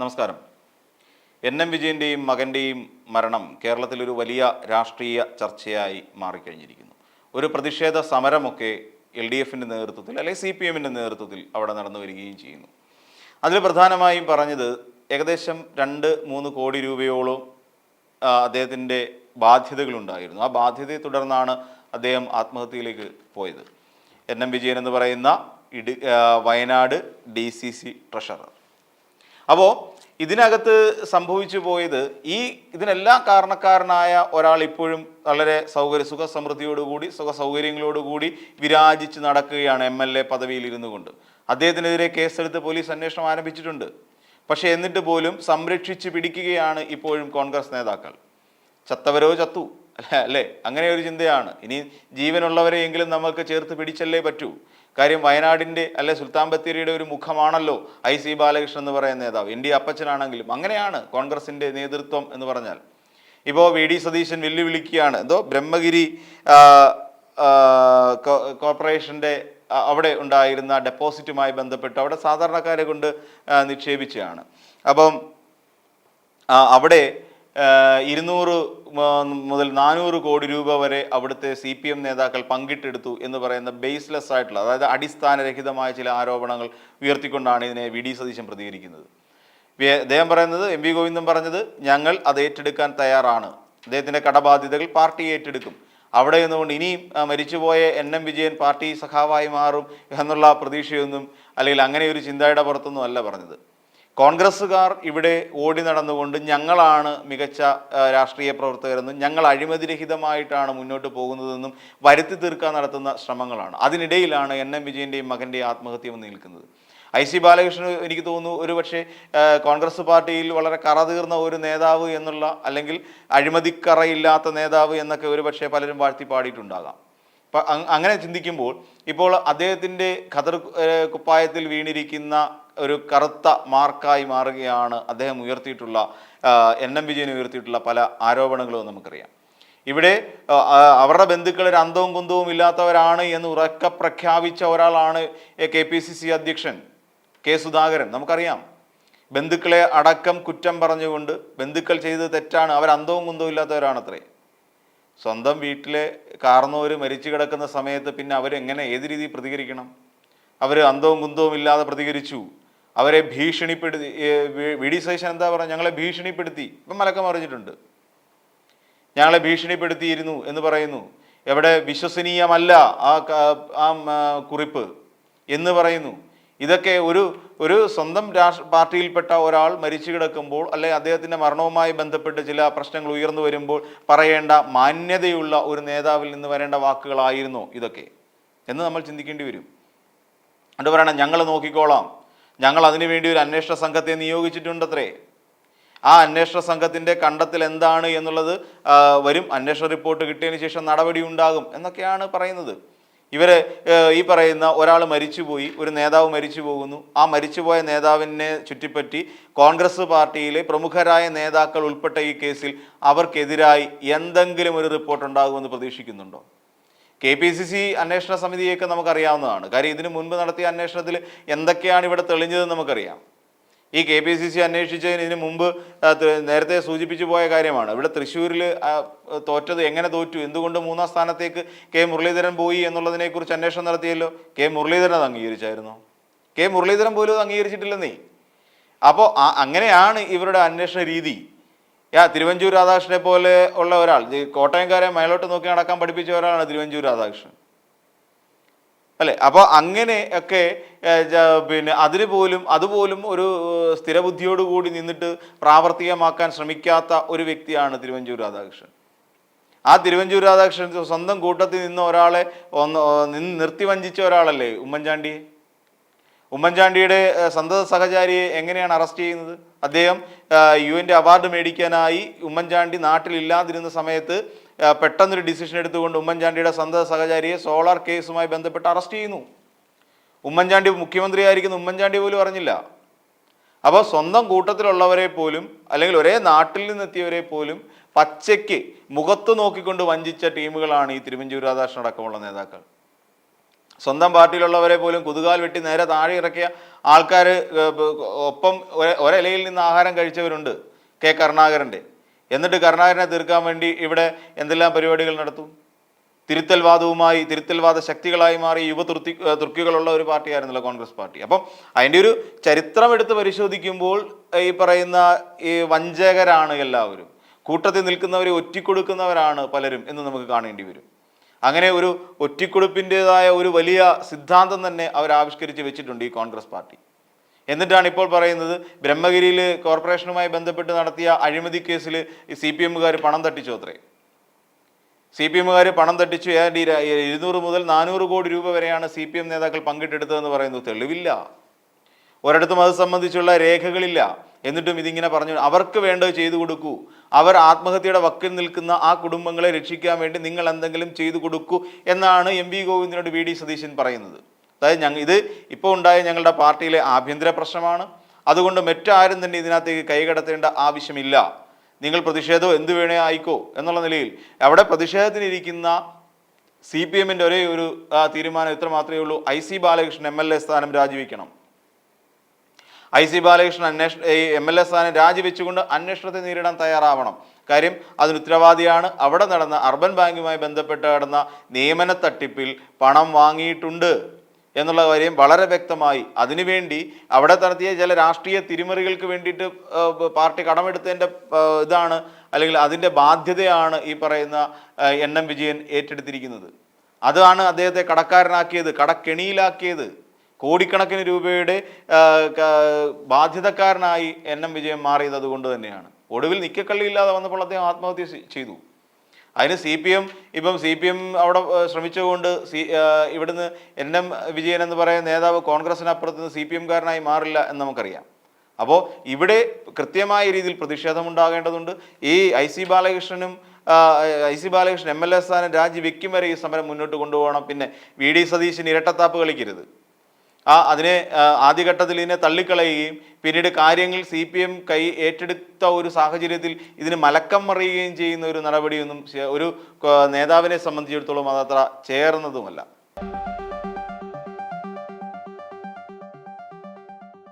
നമസ്കാരം. N M വിജയന്റെയും മകന്റെയും മരണം കേരളത്തിലൊരു വലിയ രാഷ്ട്രീയ ചർച്ചയായി മാറിക്കഴിഞ്ഞിരിക്കുന്നു. ഒരു പ്രതിഷേധ സമരമൊക്കെ എൽ ഡി എഫിന്റെ നേതൃത്വത്തിൽ അല്ലെങ്കിൽ സി പി എമ്മിന്റെ നേതൃത്വത്തിൽ അവിടെ നടന്നു വരികയും ചെയ്യുന്നു. അതിൽ പ്രധാനമായും പറഞ്ഞത് ഏകദേശം രണ്ട് മൂന്ന് കോടി രൂപയോളം അദ്ദേഹത്തിന്റെ ബാധ്യതകളുണ്ടായിരുന്നു. ആ ബാധ്യതയെ തുടർന്നാണ് അദ്ദേഹം ആത്മഹത്യയിലേക്ക് പോയത്. എൻ എം വിജയൻ എന്ന് പറയുന്ന ഇടു Wayanad D C C treasurer. അപ്പോൾ ഇതിനകത്ത് സംഭവിച്ചു പോയത് ഈ ഇതിനെല്ലാം കാരണക്കാരനായ ഒരാൾ ഇപ്പോഴും വളരെ സൗകര്യ സുഖ സമൃദ്ധിയോടുകൂടി സുഖ സൗകര്യങ്ങളോടുകൂടി വിരാജിച്ച് നടക്കുകയാണ് എം എൽ എ പദവിയിൽ ഇരുന്നു കൊണ്ട്. അദ്ദേഹത്തിനെതിരെ കേസെടുത്ത് പോലീസ് അന്വേഷണം ആരംഭിച്ചിട്ടുണ്ട്. പക്ഷേ എന്നിട്ട് പോലും സംരക്ഷിച്ച് പിടിക്കുകയാണ് ഇപ്പോഴും കോൺഗ്രസ് നേതാക്കൾ. ചത്തവരോ ചത്തു അല്ലേ? അല്ലേ? അങ്ങനെ ഒരു ചിന്തയാണ്. ഇനി ജീവനുള്ളവരെയെങ്കിലും നമുക്ക് ചേർത്ത് പിടിച്ചല്ലേ പറ്റൂ. കാര്യം വയനാടിന്റെ അല്ലെ സുൽത്താൻ ബത്തേരിയുടെ ഒരു മുഖമാണല്ലോ ഐ സി ബാലകൃഷ്ണൻ എന്ന് പറയുന്ന നേതാവ്. ഡി അപ്പച്ചനാണെങ്കിലും അങ്ങനെയാണ് കോൺഗ്രസിന്റെ നേതൃത്വം എന്ന് പറഞ്ഞാൽ. ഇപ്പോൾ വി ഡി സതീശൻ വെല്ലുവിളിക്കുകയാണ്. എന്തോ ബ്രഹ്മഗിരി കോർപ്പറേഷന്റെ അവിടെ ഉണ്ടായിരുന്ന ഡെപ്പോസിറ്റുമായി ബന്ധപ്പെട്ട് അവിടെ സാധാരണക്കാരെ കൊണ്ട് നിക്ഷേപിച്ചതാണ് അപ്പം അവിടെ ഇരുന്നൂറ് മുതൽ നാനൂറ് കോടി രൂപ വരെ അവിടുത്തെ സി പി എം നേതാക്കൾ പങ്കിട്ടെടുത്തു എന്ന് പറയുന്ന ബേസ്ലെസ് ആയിട്ടുള്ള അതായത് അടിസ്ഥാനരഹിതമായ ചില ആരോപണങ്ങൾ ഉയർത്തിക്കൊണ്ടാണ് ഇതിനെ വി ഡി സതീശൻ പ്രതികരിക്കുന്നത്. അദ്ദേഹം പറയുന്നത് എം വി ഗോവിന്ദൻ പറഞ്ഞത് ഞങ്ങൾ അത് ഏറ്റെടുക്കാൻ തയ്യാറാണ്. അദ്ദേഹത്തിന്റെ കടബാധ്യതകൾ പാർട്ടി ഏറ്റെടുക്കും. അവിടെ നിന്നുകൊണ്ട് ഇനിയും മരിച്ചുപോയ എൻ എം വിജയൻ പാർട്ടി സഖാവായി മാറും എന്നുള്ള പ്രതീക്ഷയൊന്നും അല്ലെങ്കിൽ അങ്ങനെ ഒരു ചിന്തയുടെ പുറത്തൊന്നും അല്ല പറഞ്ഞത്. കോൺഗ്രസ്സുകാർ ഇവിടെ ഓടി നടന്നുകൊണ്ട് ഞങ്ങളാണ് മികച്ച രാഷ്ട്രീയ പ്രവർത്തകരെന്നും ഞങ്ങൾ അഴിമതിരഹിതമായിട്ടാണ് മുന്നോട്ട് പോകുന്നതെന്നും വരുത്തി തീർക്കാൻ നടത്തുന്ന ശ്രമങ്ങളാണ്. അതിനിടയിലാണ് എൻ എം വിജയന്റെയും മകന്റെയും ആത്മഹത്യ വന്ന് നിൽക്കുന്നത്. ഐ സി ബാലകൃഷ്ണൻ എനിക്ക് തോന്നുന്നു ഒരു പക്ഷേ കോൺഗ്രസ് പാർട്ടിയിൽ വളരെ കറതീർന്ന ഒരു നേതാവ് എന്നുള്ള അല്ലെങ്കിൽ അഴിമതിക്കറയില്ലാത്ത നേതാവ് എന്നൊക്കെ ഒരു പക്ഷേ പലരും വാഴ്ത്തി പാടിയിട്ടുണ്ടാകാം. അപ്പം അങ്ങനെ ചിന്തിക്കുമ്പോൾ ഇപ്പോൾ അദ്ദേഹത്തിന്റെ ഖദർ കുപ്പായത്തിൽ വീണിരിക്കുന്ന ഒരു കറുത്ത മാർക്കായി മാറുകയാണ് അദ്ദേഹം ഉയർത്തിയിട്ടുള്ള എൻ എം വിജയൻ ഉയർത്തിയിട്ടുള്ള പല ആരോപണങ്ങളും നമുക്കറിയാം. ഇവിടെ അവരുടെ ബന്ധുക്കൾ ഒരു അന്തവും കുന്തവും ഇല്ലാത്തവരാണ് എന്ന് ഉറക്കെ പ്രഖ്യാപിച്ച ഒരാളാണ് കെ പി സി സി അധ്യക്ഷൻ കെ സുധാകരൻ. നമുക്കറിയാം ബന്ധുക്കളെ അടക്കം കുറ്റം പറഞ്ഞുകൊണ്ട് ബന്ധുക്കൾ ചെയ്തത് തെറ്റാണ് അവർ അന്തവും കുന്തവും ഇല്ലാത്തവരാണത്രേ. സ്വന്തം വീട്ടിലെ കാർന്നവർ മരിച്ചു കിടക്കുന്ന സമയത്ത് പിന്നെ അവരെങ്ങനെ ഏത് രീതിയിൽ പ്രതികരിക്കണം? അവർ അന്തവും കുന്തവും ഇല്ലാതെ പ്രതികരിച്ചു. അവരെ ഭീഷണിപ്പെടുത്തി വി- ഡി സതീശൻ എന്താ പറയുക ഞങ്ങളെ ഭീഷണിപ്പെടുത്തി. ഇപ്പം മലക്കം പറഞ്ഞിട്ടുണ്ട് ഞങ്ങളെ ഭീഷണിപ്പെടുത്തിയിരുന്നു എന്ന് പറയുന്നു. എവിടെ വിശ്വസനീയമല്ല ആ ആ കുറിപ്പ് എന്ന് പറയുന്നു. ഇതൊക്കെ ഒരു ഒരു സ്വന്തം രാഷ്ട്ര പാർട്ടിയിൽപ്പെട്ട ഒരാൾ മരിച്ചു കിടക്കുമ്പോൾ അല്ലെ അദ്ദേഹത്തിന്റെ മരണവുമായി ബന്ധപ്പെട്ട് ചില പ്രശ്നങ്ങൾ ഉയർന്നു വരുമ്പോൾ പറയേണ്ട മാന്യതയുള്ള ഒരു നേതാവിൽ നിന്ന് വരേണ്ട വാക്കുകളായിരുന്നോ ഇതൊക്കെ എന്ന് നമ്മൾ ചിന്തിക്കേണ്ടി വരും. എന്നിട്ട് പറയണം ഞങ്ങൾ നോക്കിക്കോളാം. ഞങ്ങൾ അതിനുവേണ്ടി ഒരു അന്വേഷണ സംഘത്തെ നിയോഗിച്ചിട്ടുണ്ടത്രേ. ആ അന്വേഷണ സംഘത്തിന്റെ കണ്ടെത്തൽ എന്താണ് എന്നുള്ളത് വരും. അന്വേഷണ റിപ്പോർട്ട് കിട്ടിയതിന് ശേഷം നടപടി ഉണ്ടാകും എന്നൊക്കെയാണ് പറയുന്നത്. ഇവർ ഈ പറയുന്ന ഒരാൾ മരിച്ചുപോയി ഒരു നേതാവ് മരിച്ചു പോകുന്നു ആ മരിച്ചുപോയ നേതാവിനെ ചുറ്റിപ്പറ്റി കോൺഗ്രസ് പാർട്ടിയിലെ പ്രമുഖരായ നേതാക്കൾ ഉൾപ്പെട്ട ഈ കേസിൽ അവർക്കെതിരായി എന്തെങ്കിലും ഒരു റിപ്പോർട്ട് ഉണ്ടാകുമെന്ന് പ്രതീക്ഷിക്കുന്നുണ്ടോ? കെ പി സി സി അന്വേഷണ സമിതിയൊക്കെ നമുക്കറിയാവുന്നതാണ്. കാര്യം ഇതിനു മുൻപ് നടത്തിയ അന്വേഷണത്തിൽ എന്തൊക്കെയാണ് ഇവിടെ തെളിഞ്ഞതെന്ന് നമുക്കറിയാം. ഈ കെ പി സി സി അന്വേഷിച്ചതിന് ഇതിനു മുമ്പ് നേരത്തെ സൂചിപ്പിച്ചു പോയ കാര്യമാണ്. ഇവിടെ തൃശ്ശൂരിൽ തോറ്റത് എങ്ങനെ തോറ്റു? എന്തുകൊണ്ട് മൂന്നാം സ്ഥാനത്തേക്ക് കെ മുരളീധരൻ പോയി എന്നുള്ളതിനെക്കുറിച്ച് അന്വേഷണം നടത്തിയല്ലോ? കെ മുരളീധരൻ അത് അംഗീകരിച്ചായിരുന്നു? കെ മുരളീധരൻ പോലും അത് അംഗീകരിച്ചിട്ടില്ലെന്നേ. അപ്പോൾ അങ്ങനെയാണ് ഇവരുടെ അന്വേഷണ രീതി. യാ തിരുവഞ്ചൂർ രാധാകൃഷ്ണനെ പോലെ ഉള്ള ഒരാൾ. കോട്ടയംകാരെ മേലോട്ട് നോക്കി നടക്കാൻ പഠിപ്പിച്ച ഒരാളാണ് തിരുവഞ്ചൂർ രാധാകൃഷ്ണൻ. അല്ലെ? അപ്പോൾ അങ്ങനെ ഒക്കെ പിന്നെ അതിന് പോലും അതുപോലും ഒരു സ്ഥിരബുദ്ധിയോടുകൂടി സ്ഥിരബുദ്ധിയോട് കൂടി നിന്നിട്ട് പ്രാവർത്തികമാക്കാൻ ശ്രമിക്കാത്ത ഒരു വ്യക്തിയാണ് തിരുവഞ്ചൂർ രാധാകൃഷ്ണൻ. ആ തിരുവഞ്ചൂർ രാധാകൃഷ്ണൻ സ്വന്തം കൂട്ടത്തിൽ നിന്ന ഒരാളെ ഒന്ന് നിർത്തി വഞ്ചിച്ച ഒരാളല്ലേ ഉമ്മൻചാണ്ടി ഉമ്മൻചാണ്ടിയുടെ സന്തത സഹചാരിയെ എങ്ങനെയാണ് അറസ്റ്റ് ചെയ്യുന്നത്? അദ്ദേഹം യു എന്റെ അവാർഡ് മേടിക്കാനായി ഉമ്മൻചാണ്ടി നാട്ടിലില്ലാതിരുന്ന സമയത്ത് പെട്ടെന്നൊരു ഡിസിഷൻ എടുത്തുകൊണ്ട് ഉമ്മൻചാണ്ടിയുടെ സന്തത സഹചാരിയെ സോളാർ കേസുമായി ബന്ധപ്പെട്ട് അറസ്റ്റ് ചെയ്യുന്നു. ഉമ്മൻചാണ്ടി മുഖ്യമന്ത്രിയായിരിക്കുന്ന ഉമ്മൻചാണ്ടി പോലും അറിഞ്ഞില്ല. അപ്പോൾ സ്വന്തം കൂട്ടത്തിലുള്ളവരെ പോലും അല്ലെങ്കിൽ ഒരേ നാട്ടിൽ നിന്നെത്തിയവരെ പോലും പച്ചയ്ക്ക് മുഖത്ത് നോക്കിക്കൊണ്ട് വഞ്ചിച്ച ടീമുകളാണ് ഈ തിരുവഞ്ചൂർ രാധാകൃഷ്ണൻ അടക്കമുള്ള നേതാക്കൾ. സ്വന്തം പാർട്ടിയിലുള്ളവരെ പോലും കുതുകാൽ വെട്ടി നേരെ താഴെ ഇറക്കിയ ആൾക്കാർ ഒപ്പം ഒരലയിൽ നിന്ന് ആഹാരം കഴിച്ചവരുണ്ട് കെ കരുണാകരന്റെ. എന്നിട്ട് കരുണാകരനെ തീർക്കാൻ വേണ്ടി ഇവിടെ എന്തെല്ലാം പരിപാടികൾ നടത്തും? തിരുത്തൽവാദവുമായി തിരുത്തൽവാദ ശക്തികളായി മാറി യുവ തുർത്തി ഏർ തുർക്കികളുള്ള ഒരു പാർട്ടിയായിരുന്നല്ലോ കോൺഗ്രസ് പാർട്ടി. അപ്പം അതിന്റെ ഒരു ചരിത്രം എടുത്ത് പരിശോധിക്കുമ്പോൾ ഈ പറയുന്ന ഈ വഞ്ചകരാണ് എല്ലാവരും. കൂട്ടത്തിൽ നിൽക്കുന്നവരെ ഒറ്റിക്കൊടുക്കുന്നവരാണ് പലരും എന്ന് നമുക്ക് കാണേണ്ടി വരും. അങ്ങനെ ഒരു ഒറ്റിക്കൊടുപ്പിന്റെതായ ഒരു വലിയ സിദ്ധാന്തം തന്നെ അവർ ആവിഷ്കരിച്ച് വെച്ചിട്ടുണ്ട് ഈ കോൺഗ്രസ് പാർട്ടി. എന്നിട്ടാണ് ഇപ്പോൾ പറയുന്നത് ബ്രഹ്മഗിരിയിൽ കോർപ്പറേഷനുമായി ബന്ധപ്പെട്ട് നടത്തിയ അഴിമതി കേസിൽ സി പി എമ്മുകാർ പണം തട്ടിച്ചു അത്രേ. സി പി എമ്മുകാർ പണം തട്ടിച്ചു. ഏതാണ്ട് ഇരുന്നൂറ് മുതൽ നാനൂറ് കോടി രൂപ വരെയാണ് സി പി എം നേതാക്കൾ പങ്കിട്ടെടുത്തതെന്ന് പറയുന്നത് തെളിവില്ല. ഒരിടത്തും അത് സംബന്ധിച്ചുള്ള രേഖകളില്ല. എന്നിട്ടും ഇതിങ്ങനെ പറഞ്ഞു അവർക്ക് വേണ്ടത് ചെയ്തു കൊടുക്കൂ. അവർ ആത്മഹത്യയുടെ വക്കിൽ നിൽക്കുന്ന ആ കുടുംബങ്ങളെ രക്ഷിക്കാൻ വേണ്ടി നിങ്ങൾ എന്തെങ്കിലും ചെയ്തു കൊടുക്കൂ എന്നാണ് എം വി ഗോവിന്ദനോട് വി ഡി സതീശൻ പറയുന്നത്. അതായത് ഞങ്ങൾ ഇത് ഇപ്പോൾ ഉണ്ടായ ഞങ്ങളുടെ പാർട്ടിയിലെ ആഭ്യന്തര പ്രശ്നമാണ്. അതുകൊണ്ട് മറ്റാരും തന്നെ ഇതിനകത്തേക്ക് കൈകടത്തേണ്ട ആവശ്യമില്ല. നിങ്ങൾ പ്രതിഷേധം എന്ത് വേണേ ആയിക്കോ എന്നുള്ള നിലയിൽ. അവിടെ പ്രതിഷേധത്തിനിരിക്കുന്ന സി പി എമ്മിന്റെ ഒരേ ഒരു തീരുമാനം ഇത്ര മാത്രമേ ഉള്ളൂ. I C Balakrishnan M L A സ്ഥാനം രാജിവെക്കണം. ഐ സി ബാലകൃഷ്ണൻ അന്വേഷണ എം എൽ എ സ്ഥാനം രാജിവെച്ചുകൊണ്ട് അന്വേഷണത്തെ നേരിടാൻ തയ്യാറാവണം. കാര്യം അതിന് ഉത്തരവാദിയാണ് അവിടെ നടന്ന അർബൻ ബാങ്കുമായി ബന്ധപ്പെട്ട് നടന്ന നിയമന തട്ടിപ്പിൽ പണം വാങ്ങിയിട്ടുണ്ട് എന്നുള്ള കാര്യം വളരെ വ്യക്തമായി. അതിനുവേണ്ടി അവിടെ നടത്തിയ ചില രാഷ്ട്രീയ തിരിമറികൾക്ക് വേണ്ടിയിട്ട് പാർട്ടി കടമെടുത്തതിന്റെ ഇതാണ് അല്ലെങ്കിൽ അതിന്റെ ബാധ്യതയാണ് ഈ പറയുന്ന എൻ എം വിജയൻ ഏറ്റെടുത്തിരിക്കുന്നത്. അതാണ് അദ്ദേഹത്തെ കടക്കാരനാക്കിയത് കടക്കെണിയിലാക്കിയത്. കോടിക്കണക്കിന് രൂപയുടെ ബാധ്യതക്കാരനായി എൻ എം വിജയൻ മാറിയത് അതുകൊണ്ട് തന്നെയാണ്. ഒടുവിൽ നിക്കക്കള്ളിയില്ലാതെ വന്നപ്പോൾ അദ്ദേഹം ആത്മഹത്യ ചെയ്തു. അതിന് സി പി എം ഇപ്പം സി പി എം അവിടെ ശ്രമിച്ചുകൊണ്ട് സി ഇവിടുന്ന് എൻ എം വിജയൻ എന്ന് പറയുന്ന നേതാവ് കോൺഗ്രസിനപ്പുറത്ത് നിന്ന് സി പി എംകാരനായി മാറില്ല എന്ന് നമുക്കറിയാം. അപ്പോൾ ഇവിടെ കൃത്യമായ രീതിയിൽ പ്രതിഷേധം ഉണ്ടാകേണ്ടതുണ്ട് ഈ I C ബാലകൃഷ്ണനും I C Balakrishnan M L A സ്ഥാനം രാജിവെക്കും വരെ ഈ സമരം മുന്നോട്ട് കൊണ്ടുപോകണം. പിന്നെ വി ഡി സതീശൻ ഇരട്ടത്താപ്പ് കളിക്കരുത്. ആ അതിനെ ആദ്യഘട്ടത്തിൽ ഇതിനെ തള്ളിക്കളയുകയും പിന്നീട് കാര്യങ്ങൾ സി പി എം കൈ ഏറ്റെടുത്ത ഒരു സാഹചര്യത്തിൽ ഇതിന് മലക്കം മറിയുകയും ചെയ്യുന്ന ഒരു നടപടിയൊന്നും ഒരു നേതാവിനെ സംബന്ധിച്ചിടത്തോളം അതത്ര ചേർന്നതുമല്ല.